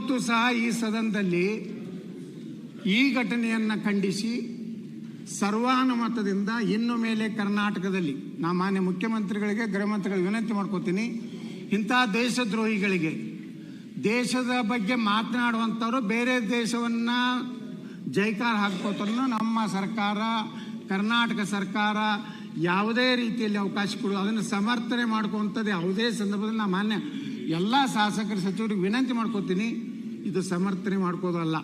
ಇವತ್ತು ಸಹ ಈ ಸದನದಲ್ಲಿ ಈ ಘಟನೆಯನ್ನು ಖಂಡಿಸಿ ಸರ್ವಾನುಮತದಿಂದ ಇನ್ನು ಮೇಲೆ ಕರ್ನಾಟಕದಲ್ಲಿ ನಾ ಮಾನ್ಯ ಮುಖ್ಯಮಂತ್ರಿಗಳಿಗೆ, ಗೃಹ ಮಂತ್ರಿಗಳಿಗೆ ವಿನಂತಿ ಮಾಡ್ಕೋತೀನಿ. ಇಂಥ ದೇಶದ್ರೋಹಿಗಳಿಗೆ, ದೇಶದ ಬಗ್ಗೆ ಮಾತನಾಡುವಂಥವ್ರು ಬೇರೆ ದೇಶವನ್ನು ಜೈಕಾರ ಹಾಕ್ಕೋತನ್ನು ನಮ್ಮ ಸರ್ಕಾರ, ಕರ್ನಾಟಕ ಸರ್ಕಾರ ಯಾವುದೇ ರೀತಿಯಲ್ಲಿ ಅವಕಾಶ ಕೊಡು, ಅದನ್ನು ಸಮರ್ಥನೆ ಮಾಡ್ಕೊಂಥದ್ದು ಯಾವುದೇ ಸಂದರ್ಭದಲ್ಲಿ ನಾ ಮಾನ್ಯ ಎಲ್ಲ ಶಾಸಕರ ಸಚಿವರಿಗೆ ವಿನಂತಿ ಮಾಡ್ಕೋತೀನಿ. ಇದು ಸಮರ್ಥನೆ ಮಾಡ್ಕೋದಲ್ಲ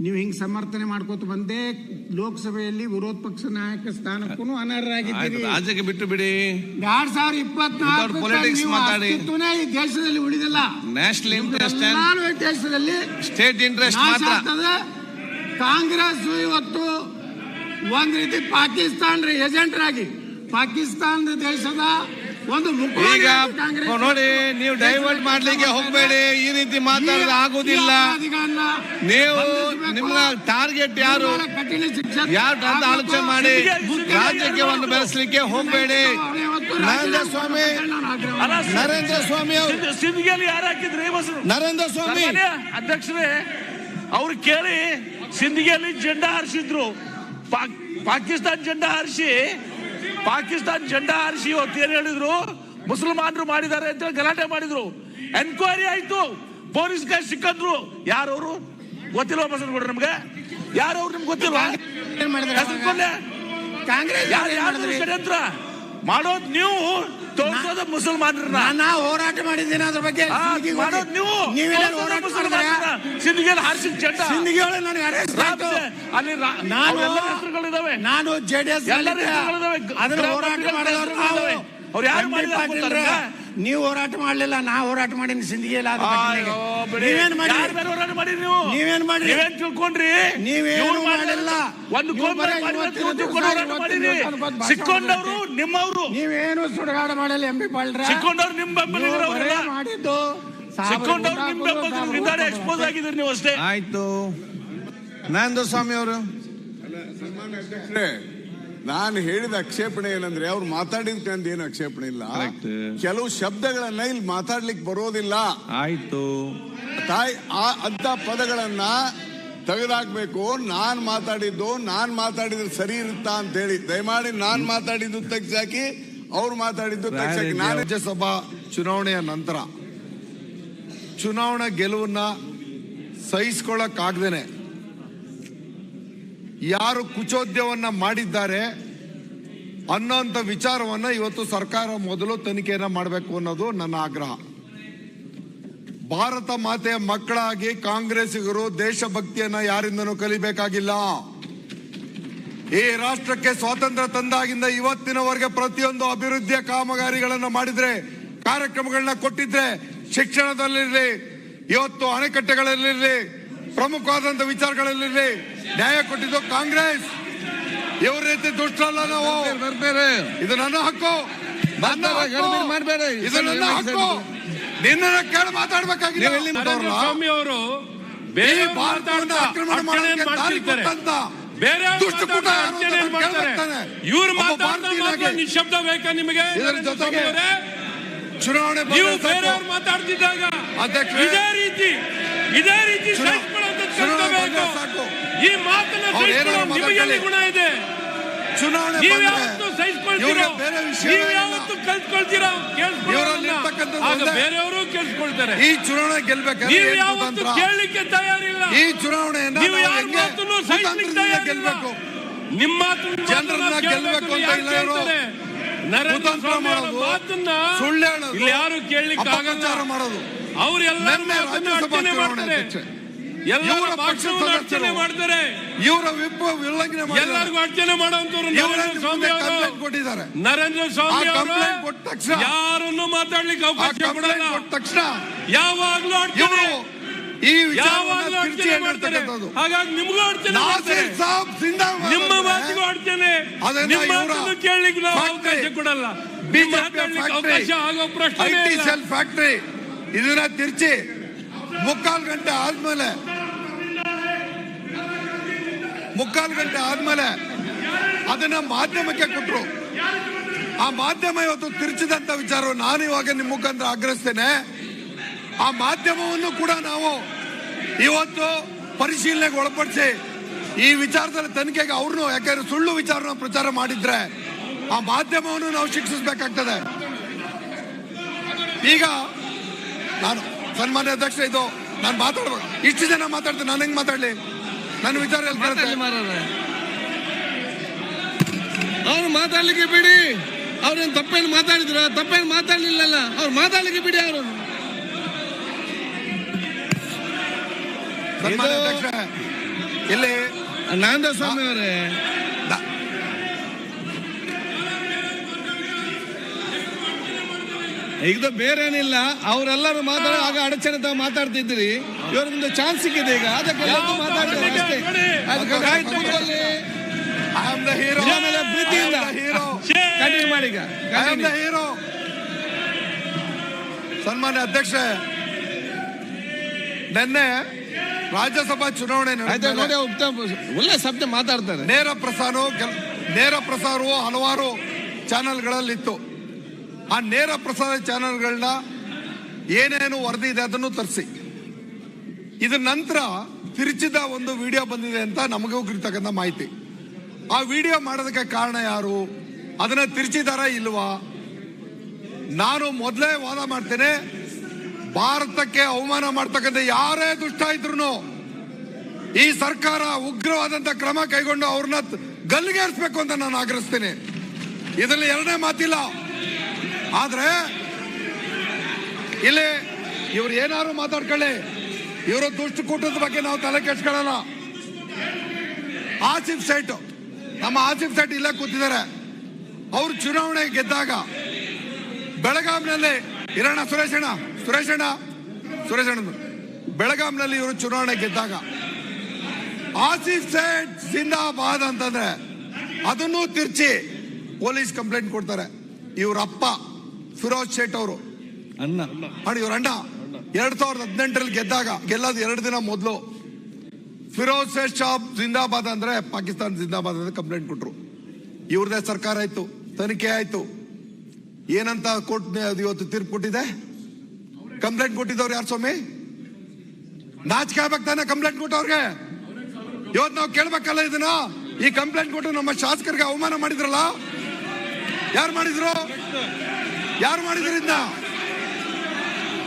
ನೀವು ಹಿಂಗೆ ಸಮರ್ಥನೆ ಮಾಡ್ಕೋತ ಬಂದೇ ಲೋಕಸಭೆಯಲ್ಲಿ ವಿರೋಧ ಪಕ್ಷ ನಾಯಕ ಸ್ಥಾನಕ್ಕೂ ಅನರ್ಹರಾಗಿದ್ದೀರಿ. ರಾಜ್ಯಕ್ಕೆ ಬಿಟ್ಟು ಬಿಡಿ. ಎರಡ್ ಸಾವಿರದ ಇಪ್ಪತ್ನಾಲ್ಕು. ಈ ದೇಶದಲ್ಲಿ ಉಳಿದಿಲ್ಲ. ನ್ಯಾಷನಲ್ ಇಂಟ್ರೆಸ್ಟ್ ದೇಶದಲ್ಲಿ ಸ್ಟೇಟ್ ಇಂಟ್ರೆಸ್ಟ್ ಕಾಂಗ್ರೆಸ್ ಇವತ್ತು ಒಂದ್ ರೀತಿ ಪಾಕಿಸ್ತಾನ ಏಜೆಂಟರಾಗಿ ಪಾಕಿಸ್ತಾನ ದೇಶದ ಈಗ ನೋಡಿ ನೀವು ಡೈವರ್ಟ್ ಮಾಡ್ಲಿಕ್ಕೆ ಹೋಗ್ಬೇಡಿ. ಈ ರೀತಿ ಮಾತಾಡೋದು ಆಗುದಿಲ್ಲ. ನೀವು ನಿಮ್ಮ ಟಾರ್ಗೆಟ್ ಯಾರು? ಯಾರು ಅಂತ ಆಲೋಚನೆ ಮಾಡಿ. ರಾಜ್ಯಕ್ಕೆ ಒಂದು ಬೆಳೆಸಲಿಕ್ಕೆ ಹೋಗ್ಬೇಡಿ. ನರೇಂದ್ರ ಸ್ವಾಮಿ ನರೇಂದ್ರ ಸ್ವಾಮಿ ನರೇಂದ್ರ ಸ್ವಾಮಿ. ಅಧ್ಯಕ್ಷರೇ ಅವ್ರು ಕೇಳಿ ಸಿಂಧಿಗೆಯಲ್ಲಿ ಜೆಂಡಾ ಹಾರಿಸಿದ್ರು. ಪಾಕ್- ಪಾಕಿಸ್ತಾನ್ ಜೆಂಡಾ ಹಾರಿಸಿ ಪಾಕಿಸ್ತಾನ್ ಜೆಂಡಾ ಹಾರಿಸಿ ಇವತ್ತು ಏನ್ ಹೇಳಿದ್ರು? ಮುಸಲ್ಮಾನರು ಮಾಡಿದ್ದಾರೆ ಅಂತ ಗಲಾಟೆ ಮಾಡಿದ್ರು. ಎನ್ಕ್ವೈರಿ ಆಯ್ತು. ಪೊಲೀಸ್ ಕೈ ಸಿಕ್ಕಂದ್ರು. ಯಾರವರು? ಗೊತ್ತಿಲ್ಲ ಬಸನ್ ಕೊಡ್ರಿ ನಮ್ಗೆ? ಯಾರವ್ರು ನಿಮ್ಗೆ ಗೊತ್ತಿಲ್ವಾ? ಏನು ಮಾಡಿದ್ರು ಕಾಂಗ್ರೆಸ್? ಷಡ್ಯಂತ್ರ ಮಾಡೋದು ನೀವು. ತೋರಿಸೋದು ಮುಸಲ್ಮಾನರನ್ನ. ನಾ ಹೋರಾಟ ಮಾಡಿದ್ದೀನಿ ಅದ್ರ ಬಗ್ಗೆ ಮಾಡೋದು ನೀವು. ನೀವೇನಾದ್ರು ಹೋರಾಟ ಮಾಡಿದ್ರೆ? ಸಿಂಧಿಗೆಯಲ್ಲಿ ಹಾರಿಸಿದ ಜೆಂಡ. ಸಿಂದಗಿಯೊಳಗೆ ನನಗೆ ಅರೆಸ್ಟ್ ಆಯ್ತು. ಅಲ್ಲಿ ನಾನು- ಅವ್ರೆಲ್ಲ ಹೆಸರುಗಳಿದಾವೆ. ನಾನು ಜೆಡಿಎಸ್ ಎಲ್ಲ ಹೆಸರುಗಳಿದಾವೆ. ಅದನ್ನ ಹೋರಾಟ ಮಾಡಿದವರು ನಾವು. ಅವ್ರು ಯಾರು ಮಾಡಿದಾರೆ ನೀವು ಹೋರಾಟ ಮಾಡಲಿಲ್ಲ ನಾ ಹೋರಾಟ ಮಾಡಿನ ಸಿಂಧಿಗೆಲ್ಲ. ನೀವೇನ್ ಮಾಡಿ ಯಾರ್ ಬೇರೆ ಹೋರಾಟ ಮಾಡಿ ನೀವು? ನೀವೇನ್ ಮಾಡಿ ನೀವೇನ್ ತಿಳ್ಕೊಂಡ್ರಿ? ನೀವೇನು ಮಾಡಲಿಲ್ಲ ಒಂದು ಸಿಕ್ಕೊಂಡವರು ನಿಮ್ಮವರು. ನೀವೇನು ಸುಡಗಾಡ ಮಾಡಲ್ಲ ಎಂ ಪಿ ಪಾಲ್ರ ಸಿಕ್ಕೊಂಡವರು ನಿಮ್ ಬೆಂಬಲಿಗರು ಅವರೆಲ್ಲ. ಮಾಡಿದ್ದು ಸಿಕ್ಕೊಂಡವ್ರು ನಿಮ್ ಬೆಂಬಲಿಗರು ಎಕ್ಸ್ಪೋಸ್ ಆಗಿದ್ರಿ ನೀವು ಅಷ್ಟೇ. ಆಯ್ತು. ನಾಯಂದ ಸ್ವಾಮಿ ಅವರು. ಅಧ್ಯಕ್ಷರೇ, ನಾನು ಹೇಳಿದ ಆಕ್ಷೇಪಣೆ ಏನಂದ್ರೆ ಅವ್ರು ಮಾತಾಡಿದ್ಕಂತ ಏನು ಆಕ್ಷೇಪಣೆ ಇಲ್ಲ. Correct. ಕೆಲವು ಶಬ್ದಗಳನ್ನ ಇಲ್ಲಿ ಮಾತಾಡ್ಲಿಕ್ಕೆ ಬರೋದಿಲ್ಲ. ಆಯ್ತು. ತಾಯಿ ಆ ಅಂತ ಪದಗಳನ್ನ ತೆಗೆದಾಕ್ಬೇಕು. ನಾನ್ ಮಾತಾಡಿದ್ದು ನಾನ್ ಮಾತಾಡಿದ್ರೆ ಸರಿ ಇರುತ್ತಾ ಅಂತ ಹೇಳಿ ದಯಮಾಡಿ ನಾನ್ ಮಾತಾಡಿದ್ದು ತೆಗ್ಸಾಕಿ ಅವ್ರು ಮಾತಾಡಿದ್ದು ತೆಗ್ಸಾಕಿ ನಾನು ರಾಜ್ಯಸಭಾ ಚುನಾವಣೆಯ ನಂತರ ಚುನಾವಣಾ ಗೆಲುವನ್ನ ಸಹಿಸ್ಕೊಳ್ಳಕ್ಕಾಗ್ದೇನೆ ಯಾರು ಕುಚೋದ್ಯವನ್ನ ಮಾಡಿದ್ದಾರೆ ಅನ್ನೋಂಥ ವಿಚಾರವನ್ನ ಇವತ್ತು ಸರ್ಕಾರ ಮೊದಲು ತನಿಖೆಯನ್ನು ಮಾಡಬೇಕು ಅನ್ನೋದು ನನ್ನ ಆಗ್ರಹ. ಭಾರತ ಮಾತೆಯ ಮಕ್ಕಳಾಗಿ ಕಾಂಗ್ರೆಸ್ಸಿಗರು ದೇಶಭಕ್ತಿಯನ್ನ ಯಾರಿಂದನೂ ಕಲಿಬೇಕಾಗಿಲ್ಲ. ಈ ರಾಷ್ಟ್ರಕ್ಕೆ ಸ್ವಾತಂತ್ರ್ಯ ತಂದಾಗಿಂದ ಇವತ್ತಿನವರೆಗೆ ಪ್ರತಿಯೊಂದು ಅಭಿವೃದ್ಧಿಯ ಕಾಮಗಾರಿಗಳನ್ನು ಮಾಡಿದ್ರೆ, ಕಾರ್ಯಕ್ರಮಗಳನ್ನ ಕೊಟ್ಟಿದ್ರೆ, ಶಿಕ್ಷಣದಲ್ಲಿರಲಿ, ಇವತ್ತು ಅಣೆಕಟ್ಟೆಗಳಲ್ಲಿರ್ಲಿ ಪ್ರಮುಖವಾದಂತ ವಿಚಾರಗಳಲ್ಲಿ ನ್ಯಾಯ ಕೊಟ್ಟಿದ್ದು ಕಾಂಗ್ರೆಸ್. ಇವ್ರ ರೀತಿ ದುಷ್ಟರಲ್ಲ ನಾವು. ಬರ್ಬೇರೆ ಇದು ನನ್ನ ಹಕ್ಕು. ನನ್ನ ಮಾಡ್ಬೇಡಿ. ಇದು ನನ್ನ ಹಕ್ಕು. ನಿನ್ನ ಕೇಳಿ ಮಾತಾಡ್ಬೇಕಾಗಿಲ್ಲ. ಸ್ವಾಮಿ ಅವರು ಬೇರೆ ಭಾರತವನ್ನು ಆಕ್ರಮಣ ಕೊಟ್ಟಂತ ಬೇರೆ ದುಷ್ಟಕೂಟ. ಇವ್ರು ಮಾತಾಡ್ತಾರೆ ನಿಶಬ್ದ ಬೇಕಾ ನಿಮಗೆ? ಜೊತೆಗೆ ಚುನಾವಣೆ ನೀವು ಬೇರೆಯವ್ರು ಮಾತಾಡ್ತಿದ್ದಾಗ ಇದೇ ರೀತಿ ಇದೇ ರೀತಿ ಸಾಕು. ಈ ಮಾತನ್ನ ಅವ್ರು ನಿಮಗೆ ಎಲ್ಲಿ ಗುಣ ಇದೆ? ಚುನಾವಣೆ ನೀವು ಯಾವತ್ತು ಸಹಿಸ್ಕೊಳ್ತೀರೋ? ನೀವು. ಯಾವತ್ತು ಕಲ್ತ್ಕೊಳ್ತೀರೋ? ಆಗ ಬೇರೆಯವರು ಕೇಳಿಸ್ಕೊಳ್ತಾರೆ. ಈ ಚುನಾವಣೆ ಗೆಲ್ಬೇಕು ನೀವು ಯಾವತ್ತು ಕೇಳಲಿಕ್ಕೆ ತಯಾರಿಲ್ಲ. ಈ ಚುನಾವಣೆಯನ್ನ ನೀವು ಯಾರ ಮಾತನ್ನು ಸಹಿಸ್ಲಿಕ್ಕೆ ತಯಾರಿಲ್ಲ. ನಿಮ್ಮ ಮಾತನ್ನ ಜನರನ್ನ ಗೆಲ್ಬೇಕು ಅಂತ ಇಲ್ಲ? ನರೇಂದ್ರ ಸ್ವಾಮಿ ಅವರ ಮಾತನ್ನ ಸುಳ್ಳು ಇಲ್ಲಿ ಯಾರು ಕೇಳಲಿಕ್ಕೆ ಆಗಲ್ಲ ಮಾಡೋದು. ಅವರೆಲ್ಲ ಅಧ್ಯಕ್ಷೆ. ಎಲ್ಲರ ಪಕ್ಷವನ್ನು ಅರ್ಚನೆ ಮಾಡ್ತಾರೆ ಇವರ ವಿಪ್ಪ ಉಲ್ಲಂಘನೆ ಎಲ್ಲರಿಗೂ ಅರ್ಚನೆ ಮಾಡುವಂತವ್ರು ನರೇಂದ್ರ ಸ್ವಾಮಿ ಕೊಟ್ಟಿದ್ದಾರೆ. ನರೇಂದ್ರ ಸ್ವಾಮಿ ಅವರು ಯಾರನ್ನು ಮಾತಾಡ್ಲಿಕ್ಕೆ ಅವಕಾಶ ಕೊಡಲ್ಲ. ತಕ್ಷಣ ಯಾವಾಗ್ಲೂ ಅರ್ಚನೆ ಈ ಯಾವಾಗ್ಲೂ ಅರ್ಚನೆ ಮಾಡ್ತಾರೆ. ಹಾಗಾಗಿ ನಿಮ್ಗೂ ಅರ್ಚನೆ ನಿಮ್ಮ ಮಾತಿಗೂ ಅದನ್ನ ನಿಮ್ಮ ಮಾತನ್ನು ಕೇಳಲಿಕ್ಕೆ ನಾವು ಅವಕಾಶ ಕೊಡಲ್ಲ. ನಿಮ್ಮ ಮಾತಾಡ್ಲಿಕ್ಕೆ ಅವಕಾಶ ಆಗೋ ಪ್ರಶ್ನೆ ಫ್ಯಾಕ್ಟರಿ ಇದನ್ನ ತಿರ್ಚಿ ಮುಕ್ಕಾಲು ಗಂಟೆ ಆದ್ಮೇಲೆ ಮುಕ್ಕಾಲು ಗಂಟೆ ಆದ್ಮೇಲೆ ಅದನ್ನ ಮಾಧ್ಯಮಕ್ಕೆ ಕೊಟ್ಟರು ಆ ಮಾಧ್ಯಮ ಇವತ್ತು ತಿರುಚಿದಂತ ವಿಚಾರ ನಾನು ಇವಾಗ ನಿಮ್ಮ ಮುಖಾಂತರ ಆಗ್ರಹಿಸ್ತೇನೆ. ಆ ಮಾಧ್ಯಮವನ್ನು ಕೂಡ ನಾವು ಇವತ್ತು ಪರಿಶೀಲನೆಗೆ ಒಳಪಡಿಸಿ ಈ ವಿಚಾರದಲ್ಲಿ ತನಿಖೆಗೆ ಅವ್ರನ್ನು, ಯಾಕಂದ್ರೆ ಸುಳ್ಳು ವಿಚಾರನ ಪ್ರಚಾರ ಮಾಡಿದ್ರೆ ಆ ಮಾಧ್ಯಮವನ್ನು ನಾವು ಶಿಕ್ಷಿಸಬೇಕಾಗ್ತದೆ. ಈಗ ನಾನು ಸನ್ಮಾನ್ಯ ಅಧ್ಯಕ್ಷ ಇದು ನಾನು ಮಾತಾಡ್ಬೇಕು. ಇಷ್ಟು ಜನ ಮಾತಾಡ್ತೀನಿ ನಾನು ಹೆಂಗ್ ಮಾತಾಡ್ಲಿ? ನನ್ನ ವಿಚಾರ? ಅವ್ರು ಮಾತಾಡ್ಲಿಕ್ಕೆ ಬಿಡಿ. ಅವ್ರೇನು ತಪ್ಪೇನು ಮಾತಾಡಿದ್ರ? ತಪ್ಪೇನು ಮಾತಾಡ್ಲಿಲ್ಲಲ್ಲ. ಅವ್ರು ಮಾತಾಡ್ಲಿಕ್ಕೆ ಬಿಡಿ ಅವರು ಇಲ್ಲಿ ನಾಂದ ಸ್ವಾಮಿ ಅವರೇ ಈಗ ಬೇರೇನಿಲ್ಲ ಅವರೆಲ್ಲರೂ ಮಾತಾಡ ಆಗ ಅಡಚಣೆ ತಾವು ಮಾತಾಡ್ತಿದ್ರಿ ಇವ್ರಿಗೊಂದು ಚಾನ್ಸ್ ಸಿಕ್ಕಿದೆ ಈಗ. ಅದಕ್ಕೆ ಪ್ರೀತಿಯಿಂದ ಕಂಟಿನ್ಯೂ ಮಾಡಿ hero. ಸನ್ಮಾನ್ಯ ಅಧ್ಯಕ್ಷ ನಿನ್ನೆ ರಾಜ್ಯಸಭಾ ಚುನಾವಣೆ ಒಳ್ಳೆ ಶಬ್ದ ಮಾತಾಡ್ತಾರೆ. ನೇರ ಪ್ರಸಾರ ನೇರ ಪ್ರಸಾರವು ಹಲವಾರು ಚಾನೆಲ್ಗಳಲ್ಲಿತ್ತು ಆ ನೇರ ಪ್ರಸಾದ ಚಾನೆಲ್ಗಳನ್ನ ಏನೇನು ವರದಿ ಇದೆ ಅದನ್ನು ತರಿಸಿ. ಇದರ ನಂತರ ತಿರುಚಿದ ಒಂದು ವಿಡಿಯೋ ಬಂದಿದೆ ಅಂತ ನಮಗೂ ಇರ್ತಕ್ಕಂಥ ಮಾಹಿತಿ. ಆ ವಿಡಿಯೋ ಮಾಡೋದಕ್ಕೆ ಕಾರಣ ಯಾರು? ಅದನ್ನ ತಿರುಚಿದಾರ ಇಲ್ವಾ? ನಾನು ಮೊದಲೇ ವಾದ ಮಾಡ್ತೇನೆ. ಭಾರತಕ್ಕೆ ಅವಮಾನ ಮಾಡ್ತಕ್ಕಂಥ ಯಾರೇ ದುಷ್ಟ ಇದ್ರು ಈ ಸರ್ಕಾರ ಉಗ್ರವಾದಂತ ಕ್ರಮ ಕೈಗೊಂಡು ಅವ್ರನ್ನ ಗಲ್ಲಿಗೇರಿಸಬೇಕು ಅಂತ ನಾನು ಆಗ್ರಹಿಸ್ತೇನೆ. ಇದರಲ್ಲಿ ಎರಡನೇ ಮಾತಿಲ್ಲ. ಆದ್ರೆ ಇಲ್ಲಿ ಇವ್ರು ಏನಾದ್ರು ಮಾತಾಡ್ಕೊಳ್ಳಿ. ಇವರು ದುಷ್ಟ ಕೂಟದ ಬಗ್ಗೆ ನಾವು ತಲೆ ಕೆಡ್ಸ್ಕೊಳ್ಳಲ್ಲ. ಆಸಿಫ್ ಸೈಟ್ ನಮ್ಮ ಆಸಿಫ್ ಸೈಟ್ ಇಲ್ಲೇ ಕೂತಿದ್ದಾರೆ. ಅವರು ಚುನಾವಣೆ ಗೆದ್ದಾಗ ಬೆಳಗಾಂನಲ್ಲಿ ಇರೋಣ ಸುರೇಶಣ್ಣ ಸುರೇಶಣ್ಣ ಸುರೇಶಣ್ಣ ಬೆಳಗಾಂನಲ್ಲಿ ಇವರು ಚುನಾವಣೆ ಗೆದ್ದಾಗ ಆಸಿಫ್ ಸೈಟ್ ಜಿಂದಾಬಾದ್ ಅಂತಂದ್ರೆ ಅದನ್ನು ತಿರ್ಚಿ ಪೊಲೀಸ್ ಕಂಪ್ಲೇಂಟ್ ಕೊಡ್ತಾರೆ. ಇವರಪ್ಪ ಫಿರೋಜ್ ಶೇಟ್ ಅವರು. ಅಣ್ಣ. ಮಾಡಿ ಇವ್ರ ಅಣ್ಣ. ಎರಡ್ ಸಾವಿರದ ಹದಿನೆಂಟರಲ್ಲಿ ಗೆದ್ದಾಗ ಗೆಲ್ಲೋದು ಎರಡು ದಿನ ಮೊದಲು. ಫಿರೋಜ್ ಶೇಟ್ ಶಾಪ್ ಜಿಂದಾಬಾದ್ ಅಂದ್ರೆ ಪಾಕಿಸ್ತಾನ ಜಿಂದಾಬಾದ್ ಅಂತ ಕಂಪ್ಲೇಂಟ್ ಕೊಟ್ರು. ಇವ್ರದೇ ಸರ್ಕಾರ ಆಯ್ತು ತನಿಖೆ ಆಯ್ತು. ಏನಂತ ಕೋರ್ಟ್ ಇವತ್ತು ತೀರ್ಪು ಕೊಟ್ಟಿದೆ? ಕಂಪ್ಲೇಂಟ್ ಕೊಟ್ಟಿದ್ದವ್ರು ಯಾರು ಸ್ವಾಮಿ? ನಾಚಿಕೆ ಆಗ್ಬೇಕು ತಾನೆ ಕಂಪ್ಲೇಂಟ್ ಕೊಟ್ಟವ್ರಿಗೆ. ಇವತ್ತು ನಾವು ಕೇಳ್ಬೇಕಲ್ಲ ಇದನ್ನ? ಈ ಕಂಪ್ಲೇಂಟ್ ಕೊಟ್ಟು ನಮ್ಮ ಶಾಸಕರಿಗೆ ಅವಮಾನ ಮಾಡಿದ್ರಲ್ಲ? ಯಾರು ಮಾಡಿದ್ರು? ಯಾರು ಮಾಡಿದ್ರಿಂದ?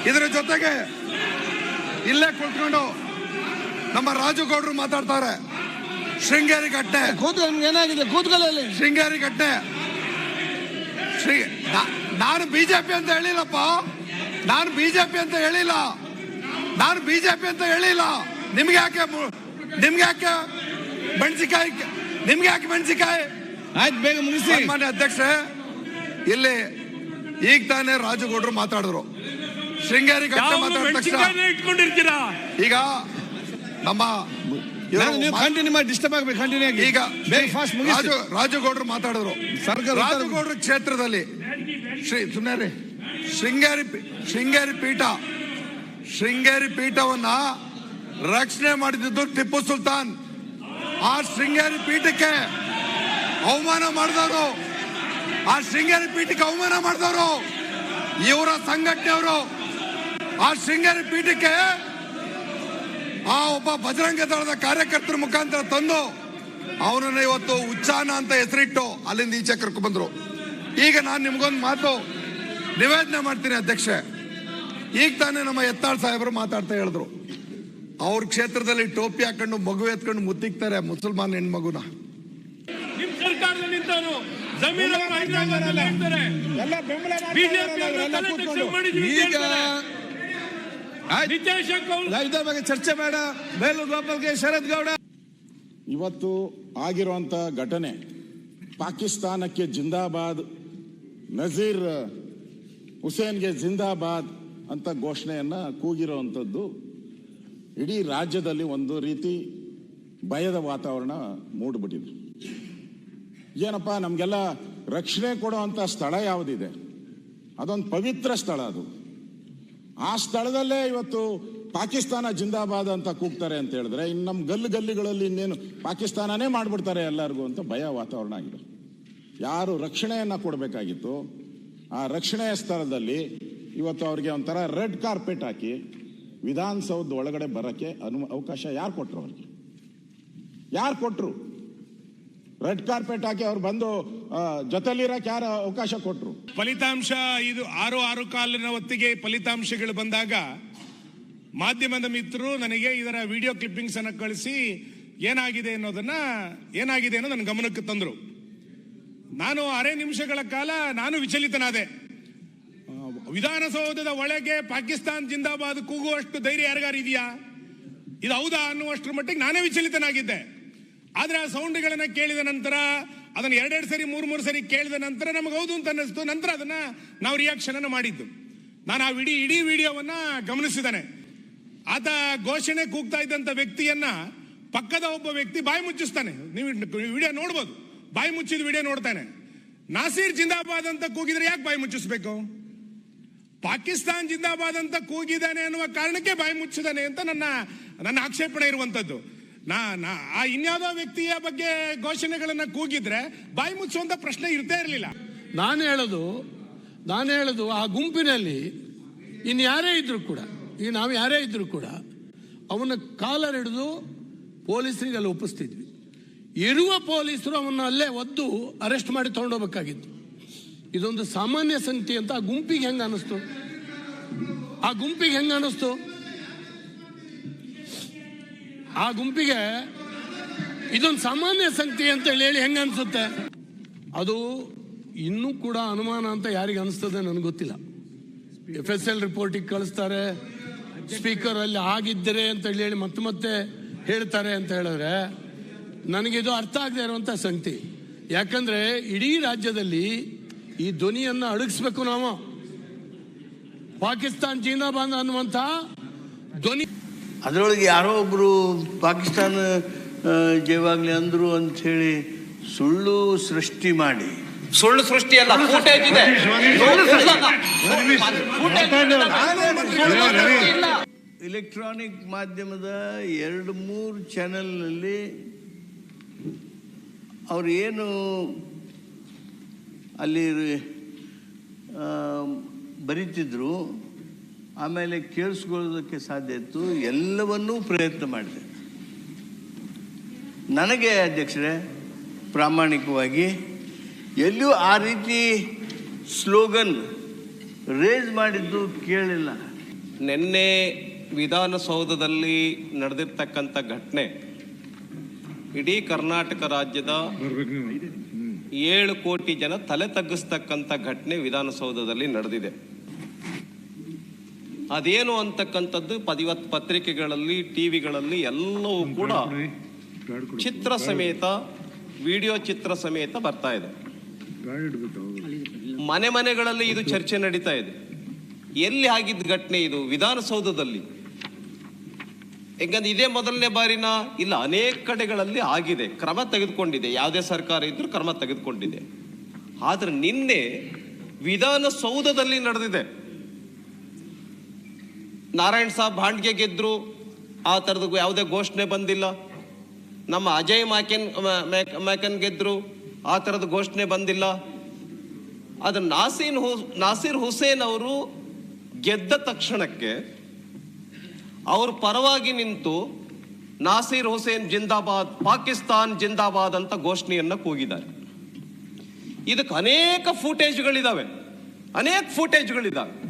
ಇದರ ಜೊತೆಗೆ ಇಲ್ಲೇ ಕುಳಿತುಕೊಂಡು ನಮ್ಮ ರಾಜುಗೌಡರು ಮಾತಾಡ್ತಾರೆ. ಶೃಂಗೇರಿ ಕಟ್ಟೆ ಏನಾಗಿದೆ? ಕೂತ್ಕೊಳ್ಳಿ ಶೃಂಗೇರಿ ನಾ- ನಾನು ಬಿಜೆಪಿ ಅಂತ ಹೇಳಿಲ್ಲಪ್ಪ. ನಾನು ಬಿಜೆಪಿ ಅಂತ ಹೇಳಿಲ್ಲ. ನಾನು ಬಿಜೆಪಿ ಅಂತ ಹೇಳಿಲ್ಲ. ನಿಮ್ಗೆ ಯಾಕೆ ನಿಮ್ಗೆ ಯಾಕೆ ಮೆಣಸಿಕಾಯಿ ನಿಮ್ಗೆ ಯಾಕೆ ಮೆಣಸಿಕಾಯಿ ಆಯ್ತು ಬೇಗ ಮುಗಿಸಿ. ಮಾನ್ಯ ಅಧ್ಯಕ್ಷರೇ ಇಲ್ಲಿ ಈಗ ತಾನೇ ರಾಜುಗೌಡರು ಮಾತಾಡಿದ್ರು. ಶೃಂಗೇರಿ ಇಟ್ಕೊಂಡಿರ್ತೀರಾ? ಈಗ ನಮ್ಮ ಇವರು ನೀವು ಕಂಟಿನ್ಯೂ ಮಾಡಿ ಡಿಸ್ಟರ್ಬ್ ಆಗ್ಬೇಕು ಕಂಟಿನ್ಯೂ ಆಗಿ ಈಗ ಬೇಗ ಫಾಸ್ಟ್ ಮುಗಿಸಿ ರಾಜು ರಾಜುಗೌಡರು ಮಾತಾಡಿದ್ರು. ರಾಜುಗೌಡರ ಕ್ಷೇತ್ರದಲ್ಲಿ ಶ್ರೀ ಸುಮ್ಮನೆ ರೀ ಶೃಂಗೇರಿ ಶೃಂಗೇರಿ ಪೀಠ ಶೃಂಗೇರಿ ಪೀಠವನ್ನ ರಕ್ಷಣೆ ಮಾಡಿದ್ದು ಟಿಪ್ಪು ಸುಲ್ತಾನ್. ಆ ಶೃಂಗೇರಿ ಪೀಠಕ್ಕೆ ಅವಮಾನ ಮಾಡಿದವರು ಆ ಶೃಂಗೇರಿ ಪೀಠಕ್ಕೆ ಅವಮಾನ ಮಾಡಿದವರು, ಇವರ ಸಂಘಟನೆಯವರು. ಆ ಶೃಂಗೇರಿ ಪೀಠಕ್ಕೆ ಆ ಒಬ್ಬ ಬಜರಂಗ ದಳದ ಕಾರ್ಯಕರ್ತರ ಮುಖಾಂತರ ತಂದು ಅವನನ್ನ ಇವತ್ತು ಉಚ್ಚಾನ ಅಂತ ಹೆಸರಿಟ್ಟು ಅಲ್ಲಿಂದ ಈಚೆ ಚಕ್ರಕ್ಕೆ ಬಂದ್ರು. ಈಗ ನಾನು ನಿಮ್ಗೊಂದು ಮಾತು ನಿವೇದನೆ ಮಾಡ್ತೀನಿ ಅಧ್ಯಕ್ಷೆ. ಈಗ ತಾನೇ ನಮ್ಮ ಎತ್ತಾಳ್ ಸಾಹೇಬರು ಮಾತಾಡ್ತಾ ಹೇಳಿದ್ರು. ಅವ್ರ ಕ್ಷೇತ್ರದಲ್ಲಿ ಟೋಪಿ ಹಾಕೊಂಡು ಮಗು ಎತ್ಕೊಂಡು ಮುತ್ತಿಕ್ತಾರೆ ಮುಸಲ್ಮಾನ್ ಹೆಣ್ಮಗುನ. ಚರ್ಚೆ ಬೇಡ. ಬೇಲೂರು ಗೋಪಾಲ್ಗೆ ಶರದ್ ಗೌಡ. ಇವತ್ತು ಆಗಿರುವಂತ ಘಟನೆ ಪಾಕಿಸ್ತಾನಕ್ಕೆ ಜಿಂದಾಬಾದ್. ನಜೀರ್ ಹುಸೇನ್ಗೆ ಜಿಂದಾಬಾದ್ ಅಂತ ಘೋಷಣೆಯನ್ನ ಕೂಗಿರುವಂಥದ್ದು ಇಡೀ ರಾಜ್ಯದಲ್ಲಿ ಒಂದು ರೀತಿ ಭಯದ ವಾತಾವರಣ ಮೂಡ್ಬಿಟ್ಟಿದೆ. ಏನಪ್ಪ, ನಮಗೆಲ್ಲ ರಕ್ಷಣೆ ಕೊಡುವಂಥ ಸ್ಥಳ ಯಾವುದಿದೆ? ಅದೊಂದು ಪವಿತ್ರ ಸ್ಥಳ ಅದು. ಆ ಸ್ಥಳದಲ್ಲೇ ಇವತ್ತು ಪಾಕಿಸ್ತಾನ ಜಿಂದಾಬಾದ್ ಅಂತ ಕೂಗ್ತಾರೆ ಅಂತ ಹೇಳಿದ್ರೆ ಇನ್ನು ನಮ್ಮ ಗಲ್ಲು ಗಲ್ಲಿಗಳಲ್ಲಿ ಇನ್ನೇನು ಪಾಕಿಸ್ತಾನನೇ ಮಾಡಿಬಿಡ್ತಾರೆ ಎಲ್ಲರಿಗೂ ಅಂತ ಭಯ ವಾತಾವರಣ ಆಗಿದೆ. ಯಾರು ರಕ್ಷಣೆಯನ್ನು ಕೊಡಬೇಕಾಗಿತ್ತು, ಆ ರಕ್ಷಣೆಯ ಸ್ಥಳದಲ್ಲಿ ಇವತ್ತು ಅವ್ರಿಗೆ ಒಂಥರ ರೆಡ್ ಕಾರ್ಪೆಟ್ ಹಾಕಿ ವಿಧಾನಸೌಧ ಒಳಗಡೆ ಬರೋಕ್ಕೆ ಅನು, ಅವಕಾಶ ಯಾರು ಕೊಟ್ಟರು ಅವ್ರಿಗೆ? ಯಾರು ಕೊಟ್ರು? ರೆಡ್ ಕಾರ್ಪೆಟ್ ಹಾಕಿ ಅವ್ರು ಬಂದು ಜೊತೆಲಿರಕ್ ಯಾರ ಅವಕಾಶ ಕೊಟ್ರು? ಫಲಿತಾಂಶ ಇದು ಆರು ಆರು ಕಾಲಿನ ಹೊತ್ತಿಗೆ ಫಲಿತಾಂಶಗಳು ಬಂದಾಗ ಮಾಧ್ಯಮದ ಮಿತ್ರರು ನನಗೆ ಇದರ ವಿಡಿಯೋ ಕ್ಲಿಪ್ಪಿಂಗ್ಸ್ ಅನ್ನು ಕಳಿಸಿ ಏನಾಗಿದೆ ಅನ್ನೋದನ್ನ ಏನಾಗಿದೆ ಅನ್ನೋ ನನ್ನ ಗಮನಕ್ಕೆ ತಂದರು. ನಾನು ಅರೆ ನಿಮಿಷಗಳ ಕಾಲ ನಾನು ವಿಚಲಿತನಾದೆ. ವಿಧಾನಸೌಧದ ಒಳಗೆ ಪಾಕಿಸ್ತಾನ್ ಜಿಂದಾಬಾದ್ ಕೂಗುವಷ್ಟು ಧೈರ್ಯ ಯಾರಿಗಾರು ಇದೆಯಾ? ಇದು ಹೌದಾ ಅನ್ನುವಷ್ಟರ ಮಟ್ಟಿಗೆ ನಾನೇ ವಿಚಲಿತನಾಗಿದ್ದೆ. ಆದ್ರೆ ಆ ಸೌಂಡ್ಗಳನ್ನ ಕೇಳಿದ ನಂತರ, ಅದನ್ನ ಎರಡೆರಡು ಸರಿ ಮೂರು ಮೂರು ಸರಿ ಕೇಳಿದ ನಂತರ ನಮಗೆ ಹೌದು ಅಂತ ಅನ್ನಿಸ್ತು. ನಂತರ ಅದನ್ನ ನಾವು ರಿಯಾಕ್ಷನ್ ಅನ್ನು ಮಾಡಿದ್ದು. ನಾನು ಆ ಇಡೀ ಇಡೀ ವಿಡಿಯೋವನ್ನ ಗಮನಿಸಿದ್ದಾನೆ. ಆತ ಘೋಷಣೆ ಕೂಗ್ತಾ ಇದ್ದಂತ ವ್ಯಕ್ತಿಯನ್ನ ಪಕ್ಕದ ಒಬ್ಬ ವ್ಯಕ್ತಿ ಬಾಯಿ ಮುಚ್ಚಿಸ್ತಾನೆ. ನೀವು ವಿಡಿಯೋ ನೋಡ್ಬೋದು. ಬಾಯಿ ಮುಚ್ಚಿದ ವಿಡಿಯೋ ನೋಡ್ತಾನೆ. ನಾಸೀರ್ ಜಿಂದಾಬಾದ್ ಅಂತ ಕೂಗಿದ್ರೆ ಯಾಕೆ ಬಾಯಿ ಮುಚ್ಚಿಸ್ಬೇಕು? ಪಾಕಿಸ್ತಾನ್ ಜಿಂದಾಬಾದ್ ಅಂತ ಕೂಗಿದ್ದಾನೆ ಅನ್ನುವ ಕಾರಣಕ್ಕೆ ಬಾಯಿ ಮುಚ್ಚಿದಾನೆ ಅಂತ ನನ್ನ ನನ್ನ ಆಕ್ಷೇಪಣೆ ಇರುವಂತದ್ದು. ನಾ ನಾ, ಆ ಇನ್ಯಾವುದೋ ವ್ಯಕ್ತಿಯ ಬಗ್ಗೆ ಘೋಷಣೆಗಳನ್ನ ಕೂಗಿದ್ರೆ ಬಾಯಿ ಮುಚ್ಚುವಂತ ಪ್ರಶ್ನೆ ಇರ್ತೇ ಇರಲಿಲ್ಲ. ನಾನು ಹೇಳೋದು ನಾನು ಹೇಳೋದು, ಆ ಗುಂಪಿನಲ್ಲಿ ಇನ್ನು ಯಾರೇ ಇದ್ರು ಕೂಡ ಈಗ ನಾವು ಯಾರೇ ಇದ್ರು ಕೂಡ ಅವನ ಕಾಲರ್ ಹಿಡಿದು ಪೊಲೀಸರಿಗೆ ಅಲ್ಲಿ ಒಪ್ಪಿಸ್ತಿದ್ವಿ. ಇರುವ ಪೊಲೀಸರು ಅವನ್ನ ಅಲ್ಲೇ ಒದ್ದು ಅರೆಸ್ಟ್ ಮಾಡಿ ತಗೊಂಡೋಗ್ಬೇಕಾಗಿತ್ತು. ಇದೊಂದು ಸಾಮಾನ್ಯ ಸಂಗತಿ ಅಂತ ಆ ಗುಂಪಿಗೆ ಹೆಂಗ ಅನಿಸ್ತು? ಆ ಗುಂಪಿಗೆ ಹೆಂಗ ಅನಿಸ್ತು? ಆ ಗುಂಪಿಗೆ ಇದೊಂದು ಸಾಮಾನ್ಯ ಸಂಗತಿ ಅಂತ ಹೇಳಿ ಹೆಂಗ ಅನ್ಸುತ್ತೆ? ಅದು ಇನ್ನೂ ಕೂಡ ಅನುಮಾನ ಅಂತ ಯಾರಿಗೆ ಅನಿಸ್ತದೆ ನನಗೆ ಗೊತ್ತಿಲ್ಲ. ಎಫ್ ಎಸ್ ಎಲ್ ರಿಪೋರ್ಟಿಗೆ ಕಳಿಸ್ತಾರೆ ಸ್ಪೀಕರ್ ಅಲ್ಲಿ ಆಗಿದ್ದರೆ ಅಂತ ಹೇಳಿ ಮತ್ತೆ ಮತ್ತೆ ಹೇಳ್ತಾರೆ ಅಂತ ಹೇಳಿದ್ರೆ ನನಗಿದು ಅರ್ಥ ಆಗದೆ ಇರುವಂತ ಸಂಗತಿ. ಯಾಕಂದ್ರೆ ಇಡೀ ರಾಜ್ಯದಲ್ಲಿ ಈ ಧ್ವನಿಯನ್ನು ಅಡಗಿಸ್ಬೇಕು ನಾವು. ಪಾಕಿಸ್ತಾನ್ ಜಿಂದಾಬಾದ್ ಅನ್ನುವಂತ ಧ್ವನಿ ಅದರೊಳಗೆ ಯಾರೋ ಒಬ್ಬರು ಪಾಕಿಸ್ತಾನ ಆ, ಜಯವಾಗ್ಲಿ ಅಂದರು ಅಂಥೇಳಿ ಸುಳ್ಳು ಸೃಷ್ಟಿ ಮಾಡಿ. ಸುಳ್ಳು ಸೃಷ್ಟಿ ಅಲ್ಲ ಫೂಟೇಜ್ ಇದೆ. ಎಲೆಕ್ಟ್ರಾನಿಕ್ ಮಾಧ್ಯಮದ ಎರಡು ಮೂರು ಚಾನೆಲ್ನಲ್ಲಿ ಅವರು ಏನು ಅಲ್ಲಿ ಬರೀತಿದ್ರು ಆಮೇಲೆ ಕೇಳಿಸ್ಕೊಳ್ಳೋದಕ್ಕೆ ಸಾಧ್ಯ ಇತ್ತು. ಎಲ್ಲವನ್ನೂ ಪ್ರಯತ್ನ ಮಾಡಿದೆ. ನನಗೆ ಅಧ್ಯಕ್ಷರೇ ಪ್ರಾಮಾಣಿಕವಾಗಿ ಎಲ್ಲಿಯೂ ಆ ರೀತಿ ಸ್ಲೋಗನ್ ರೇಸ್ ಮಾಡಿದ್ದು ಕೇಳಿಲ್ಲ. ನಿನ್ನೆ ವಿಧಾನಸೌಧದಲ್ಲಿ ನಡೆದಿರ್ತಕ್ಕಂಥ ಘಟನೆ ಇಡೀ ಕರ್ನಾಟಕ ರಾಜ್ಯದ ಏಳು ಕೋಟಿ ಜನ ತಲೆ ತಗ್ಗಿಸ್ತಕ್ಕಂಥ ಘಟನೆ ವಿಧಾನಸೌಧದಲ್ಲಿ ನಡೆದಿದೆ. ಅದೇನು ಅಂತಕ್ಕಂಥದ್ದು? ಪದಿವತ್ ಪತ್ರಿಕೆಗಳಲ್ಲಿ ಟಿವಿಗಳಲ್ಲಿ ಎಲ್ಲವೂ ಕೂಡ ಚಿತ್ರ ಸಮೇತ ವಿಡಿಯೋ ಚಿತ್ರ ಸಮೇತ ಬರ್ತಾ ಇದೆ. ಮನೆ ಮನೆಗಳಲ್ಲಿ ಇದು ಚರ್ಚೆ ನಡೀತಾ ಇದೆ. ಎಲ್ಲಿ ಆಗಿದ್ದ ಘಟನೆ ಇದು? ವಿಧಾನಸೌಧದಲ್ಲಿ. ಯಾಕಂದ್ರೆ ಇದೇ ಮೊದಲನೇ ಬಾರಿನ ಇಲ್ಲ ಅನೇಕ ಕಡೆಗಳಲ್ಲಿ ಆಗಿದೆ. ಕ್ರಮ ತೆಗೆದುಕೊಂಡಿದೆ. ಯಾವುದೇ ಸರ್ಕಾರ ಇದ್ರೂ ಕ್ರಮ ತೆಗೆದುಕೊಂಡಿದೆ. ಆದ್ರೆ ನಿನ್ನೆ ವಿಧಾನಸೌಧದಲ್ಲಿ ನಡೆದಿದೆ. ನಾರಾಯಣ್ ಸಾಬ್ ಭಾಂಡ್ಗೆ ಗೆದ್ರು. ಆ ಥರದ ಯಾವುದೇ ಘೋಷಣೆ ಬಂದಿಲ್ಲ. ನಮ್ಮ ಅಜಯ್ ಮ್ಯಾಕೆನ್ ಮ್ಯಾಕನ್ ಗೆದ್ರು. ಆ ಥರದ ಘೋಷಣೆ ಬಂದಿಲ್ಲ. ಅದು ನಾಸೀನ್ ಹು, ನಾಸೀರ್ ಹುಸೇನ್ ಅವರು ಗೆದ್ದ ತಕ್ಷಣಕ್ಕೆ ಅವ್ರ ಪರವಾಗಿ ನಿಂತು ನಾಸೀರ್ ಹುಸೇನ್ ಜಿಂದಾಬಾದ್, ಪಾಕಿಸ್ತಾನ್ ಜಿಂದಾಬಾದ್ ಅಂತ ಘೋಷಣೆಯನ್ನು ಕೂಗಿದ್ದಾರೆ. ಇದಕ್ಕೆ ಅನೇಕ ಫೂಟೇಜ್ಗಳಿದ್ದಾವೆ ಅನೇಕ ಫೂಟೇಜ್ಗಳಿದಾವೆ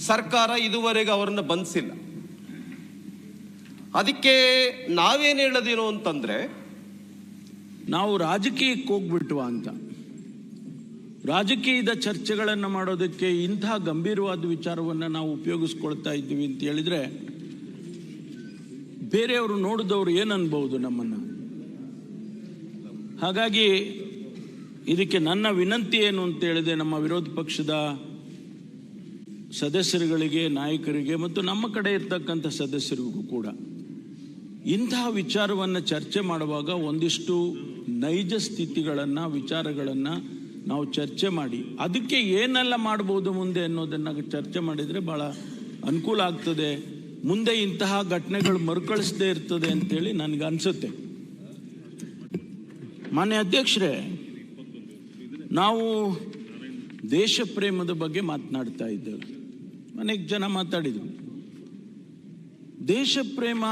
ಸರ್ಕಾರ ಇದುವರೆಗೆ ಅವರನ್ನ ಬಂಧಿಸಿಲ್ಲ ಅದಕ್ಕೆ ನಾವೇನು ಹೇಳೋದೇನು ಅಂತಂದ್ರೆ, ನಾವು ರಾಜಕೀಯಕ್ಕೆ ಹೋಗ್ಬಿಟ್ವಾ ಅಂತ. ರಾಜಕೀಯದ ಚರ್ಚೆಗಳನ್ನು ಮಾಡೋದಕ್ಕೆ ಇಂಥ ಗಂಭೀರವಾದ ವಿಚಾರವನ್ನು ನಾವು ಉಪಯೋಗಿಸ್ಕೊಳ್ತಾ ಇದ್ದೀವಿ ಅಂತ ಹೇಳಿದ್ರೆ, ಬೇರೆಯವರು ನೋಡಿದವರು ಏನನ್ಬಹುದು ನಮ್ಮನ್ನು? ಹಾಗಾಗಿ ಇದಕ್ಕೆ ನನ್ನ ವಿನಂತಿ ಏನು ಅಂತ ಹೇಳಿದೆ ನಮ್ಮ ವಿರೋಧ ಪಕ್ಷದ ಸದಸ್ಯರುಗಳಿಗೆ, ನಾಯಕರಿಗೆ ಮತ್ತು ನಮ್ಮ ಕಡೆ ಇರ್ತಕ್ಕಂಥ ಸದಸ್ಯರಿಗೂ ಕೂಡ ಇಂತಹ ವಿಚಾರವನ್ನು ಚರ್ಚೆ ಮಾಡುವಾಗ ಒಂದಿಷ್ಟು ನೈಜ ಸ್ಥಿತಿಗಳನ್ನು, ವಿಚಾರಗಳನ್ನು ನಾವು ಚರ್ಚೆ ಮಾಡಿ, ಅದಕ್ಕೆ ಏನೆಲ್ಲ ಮಾಡ್ಬೋದು ಮುಂದೆ ಅನ್ನೋದನ್ನು ಚರ್ಚೆ ಮಾಡಿದರೆ ಭಾಳ ಅನುಕೂಲ ಆಗ್ತದೆ. ಮುಂದೆ ಇಂತಹ ಘಟನೆಗಳು ಮರುಕಳಿಸದೇ ಇರ್ತದೆ ಅಂತೇಳಿ ನನಗೆ ಅನಿಸುತ್ತೆ. ಮಾನ್ಯ ಅಧ್ಯಕ್ಷರೇ, ನಾವು ದೇಶ ಪ್ರೇಮದ ಬಗ್ಗೆ ಮಾತನಾಡ್ತಾ ಇದ್ದೇವೆ. ಅನೇಕ ಜನ ಮಾತಾಡಿದರು. ದೇಶ ಪ್ರೇಮ